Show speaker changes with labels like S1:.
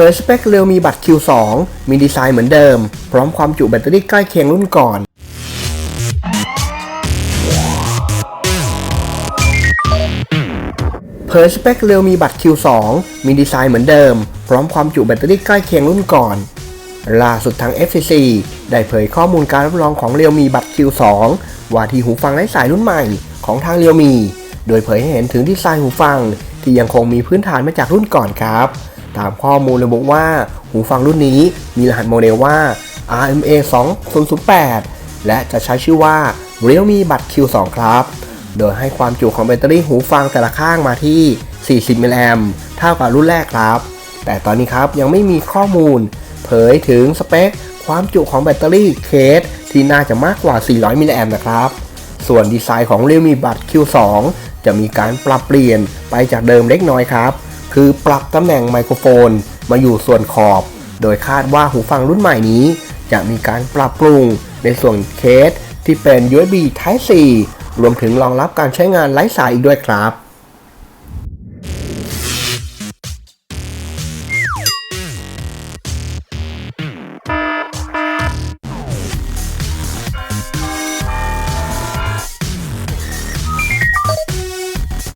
S1: ผยสเปคเร็วมีบัตร Q2 มีดีไซน์เหมือนเดิม พร้อมความจุแบตเตอรี่ใกล้เคียงรุ่นก่อนเผยสเปคเร็วมีบัตร Q2 มีดีไซน์เหมือนเดิม พร้อมความจุแบตเตอรี่ใกล้เคียงรุ่นก่อน ล่าสุดทาง FCC ได้เผยข้อมูลการรับรองของเรียวมีบัตร Q2 ว่าที่หูฟังไร้สายรุ่นใหม่ของทางเรียวมี โดยเผยให้เห็นถึงดีไซน์หูฟังที่ยังคงมีพื้นฐานมาจากรุ่นก่อนครับ ตามข้อมูลระบุว่า หูฟังรุ่นนี้มีรหัสโมเดลว่า RMA 2008 และจะใช้ชื่อว่า Realme บัตร Q2 ครับ โดยให้ความจุของแบตเตอรี่หูฟังแต่ละข้างมาที่ 40 มิลลิแอมเท่ากับรุ่นแรกครับ แต่ตอนนี้ครับยังไม่มีข้อมูล เผยถึงสเปค ความจุของแบตเตอรี่เคส ที่น่าจะมากกว่า 400 มิลลิแอมนะครับ ส่วนดีไซน์ของ Realme บัตร Q2 จะมีการปรับเปลี่ยนไปจากเดิมเล็กน้อยครับ คือปรับตำแหน่งไมโครโฟนมาอยู่ส่วนขอบ โดยคาดว่าหูฟังรุ่นใหม่นี้ จะมีการปรับปรุงในส่วนเคสที่เป็น USB Type C รวมถึงรองรับการใช้งานไร้สายอีกด้วยครับ